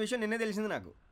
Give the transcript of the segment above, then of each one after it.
విషయం నిన్నే తెలిసింది నాకు.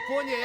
ఫోన్ చేయ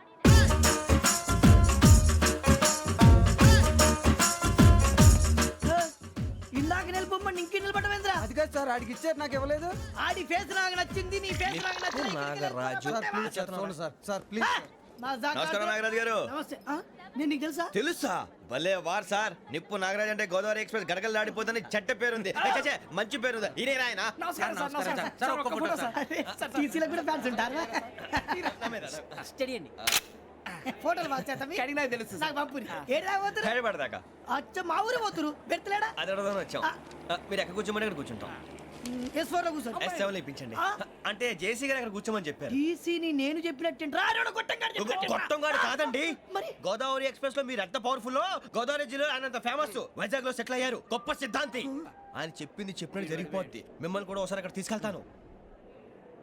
అది కాదు సార్ ఆడికి ఇచ్చారు నాకు ఇవ్వలేదు. ఆడి ఫేస్ నాకు నచ్చింది నీ ఫేస్ నాకు నచ్చింది. నాగరాజు. సార్ సార్ ప్లీజ్ నమస్కారం నాగరాజు గారు. నమస్తే. ఆ? నేను నీకు తెలుసా? తెలుసా? భలే వార్ సార్. నిప్పు నాగరాజ్ అంటే గోదావరి ఎక్స్ప్రెస్ గడగలు దాడిపోతుంది చెట్ట పేరుంది. ఏ, ఛే, ఛే, మంచి పేరు ఈయన ఆయన నమస్కారం సార్ నమస్కారం సార్. సార్. ఒక్క ఫోటో సార్. అరే, టీసీలో కూడా ఫ్యాన్స్ ఉంటారా? స్టడీ అండి. ఫోటోలు పాస్ చేస్తాం కడిగి నాకు తెలుసు నాకు పంపుని ఏడు రాబోతురు హైదరాబాద్ అచ్చ మా ఊరు పోతురు? పెడతలేడా అది వచ్చాం. ఆ, మీరు ఎక్కడ కూర్చోమని అక్కడ కూర్చుంటాం. ఎస్ ఫోర్లో కూర్చో ఎస్ సెవెన్ ఇప్పించండి. ఆ. అంటే జేసీ గారు అక్కడ కూర్చోమని చెప్పారు. టీసీని నేను చెప్పినట్టు రాడు కొట్టంగాడు గొట్టం గారు కాదండి. మరి? గోదావరి ఎక్స్ప్రెస్లో మీరు ఎంత పవర్ఫుల్ గోదావరి జిల్లా ఆయన అంత ఫేమస్ వైజాగ్లో సెటిల్ అయ్యారు. గొప్ప సిద్ధాంతి. ఆయన చెప్పింది చెప్పినట్టు జరిగిపోద్ది. మిమ్మల్ని కూడా ఒకసారి అక్కడ తీసుకెళ్తాను.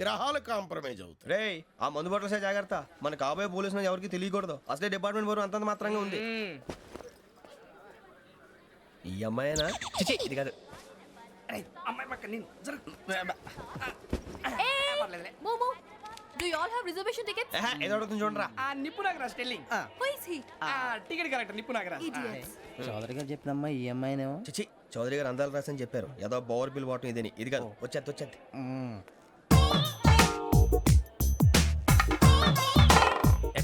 గ్రహాలు కాంప్రమైజ్ అవుతాయి. రేయ్ ఆ మందు బట్టలసే జాగ్రత్త. మన కాబోయే పోలీసులు ఎవరికి తెలియకూడదు. అసలే డిపార్ట్మెంట్ బోరు అంతంత మాత్రంగా ఉంది. ఈ అమ్మాయినా? చిచి, ఇది కాదు. అమ్మాయి పక్క నేను momo do you all have reservation tickets ఏహే, ఏదో అడుగుతుంది చూడరా. ఆ నిప్పు Nagaraj telling who is he ఆ టికెట్ కరెక్ట్ నిప్పు నాగరాజ్. చౌదరి గారు చెప్పినమ్మా ఈ అమ్మాయినేమో. చిచి చౌదరి గారు అందాలు రాసని చెప్పారు. ఏదో బోర్ బిల్ వాటం ఇదని. ఇది కాదు. వచ్చేది వచ్చేది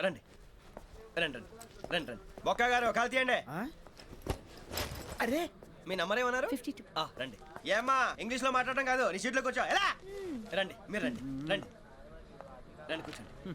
రండి. రండి రండి రండి రండి. బొక్క గారు కాల్ తీయండి. అరే. మీ నంబర్ ఏమన్నారు? Fifty two. ఆ, రండి. ఏమ్మా ఇంగ్లీష్లో మాట్లాడడం కాదు నీ సీట్లోకి వచ్చా ఎలా? రండి మీరు రండి రండి. రండి కూర్చోండి.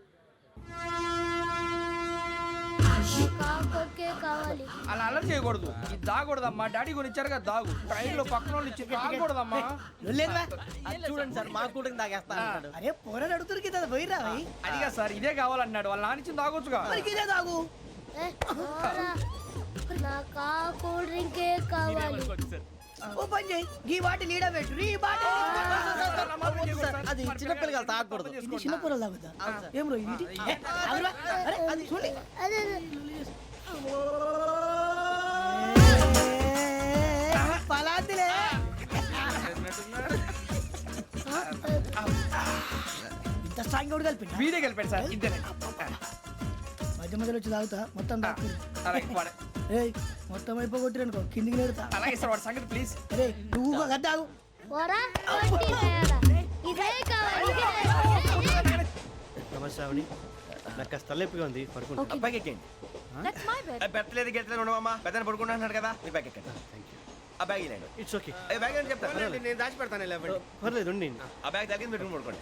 కావాలి. అలా అలర్ చేయకూడదు. ఇది దాగకూడదమ్మా. డాడీ కొని ఇచ్చారు కదా దాగు. ట్రైన్లో పక్కన వాళ్ళు ఇచ్చి దాగకూడదమ్మా. చూడండి సార్ మా కూడా తాగేస్తా అరే పోరాడు అడుగుతారు కదా పోయిరా అదిగా సార్ ఇదే కావాలన్నాడు. వాళ్ళ నానిచ్చింది తాగొచ్చుగా. ఇదే తాగు. నాకు కూల్ డ్రింకే కావాలి. ఓ పని చేయి ఈ బాటి లీడ పెట్టు ఈ బాటి అది చిన్నపిల్లలు తాగకూడదు ఇది చిన్న పొరలు తాగుతా ఏం రో ఇది. అరే అది చూడండి. పలాతిలే ఇంత స్ట్రాంగ్ కూడా కలిపి వీడే గెలిపాడు సార్ ఇద్దరే మధ్య మధ్యలో వచ్చి తాగుతా మొత్తం తాగు అలాగే వాడు- రేయ్ మొత్తం అయిపోగొట్టిరనుకో కిందికి నేడుతా అలాగే సార్ వాడు సంగతి ప్లీజ్ రే నువ్వు. ఇదే కావాలి. నమస్తే నాకు కాస్త తలెప్పిగా ఉంది పడుకుంటా. బ్యాగ్ ఎక్కండి That's my bed. పెట్టలేదు గెట్టలేదు ఉండమమ్మా పెద్దని పడుకుంటున్నాడు కదా. మీ బ్యాగ్ ఎక్కండి. ఆ బ్యాగ్ ఇలాండి ఇట్స్ ఓకే బ్యాగ్ అని చెప్తాను నేను దాచి పెడతాను పర్లేదు ఉండి ఆ బ్యాగ్ తగ్గింది పెట్టుకుని పడుకోండి.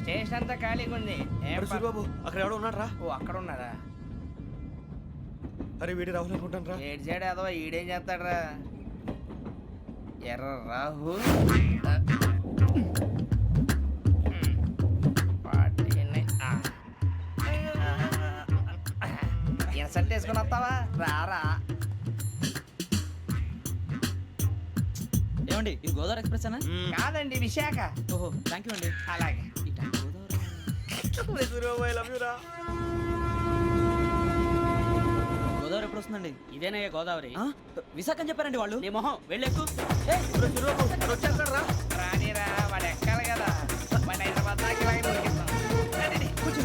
స్టేషన్ అంతా ఖాళీగా ఉంది. ఏం అరే ప- సూరిబాబు అక్కడ ఎవడో ఉన్నాడు రా ఓ అక్కడ ఉన్నారా అరే వీడి రాహుల్ అనుకుంటాను రా ఏడు చేయడం అదో ఈడేం చేస్తాడరా? ఎర్ర రాహు ఇన్సల్ట్ వేసుకుని వస్తావా? రారా. ఏమండి? ఇది గోదావరి ఎక్స్ప్రెస్ అనా కాదండి విశాఖ. ఓహో థ్యాంక్ యూ అండి. అలాగే. గోదావరి ఎప్పుడు వస్తుందండి? ఇదేనయ్య గోదావరి. విశాఖ అని చెప్పారండి వాళ్ళు. నీ మొహం వెళ్ళెక్కు వచ్చేస్తాడు రా రానిరా వాడు ఎక్కాలి కదా. వాడు హైదరాబాద్ దాకా ఇలాగే దొరికిస్తాం. రండి, రండి. కూర్చో.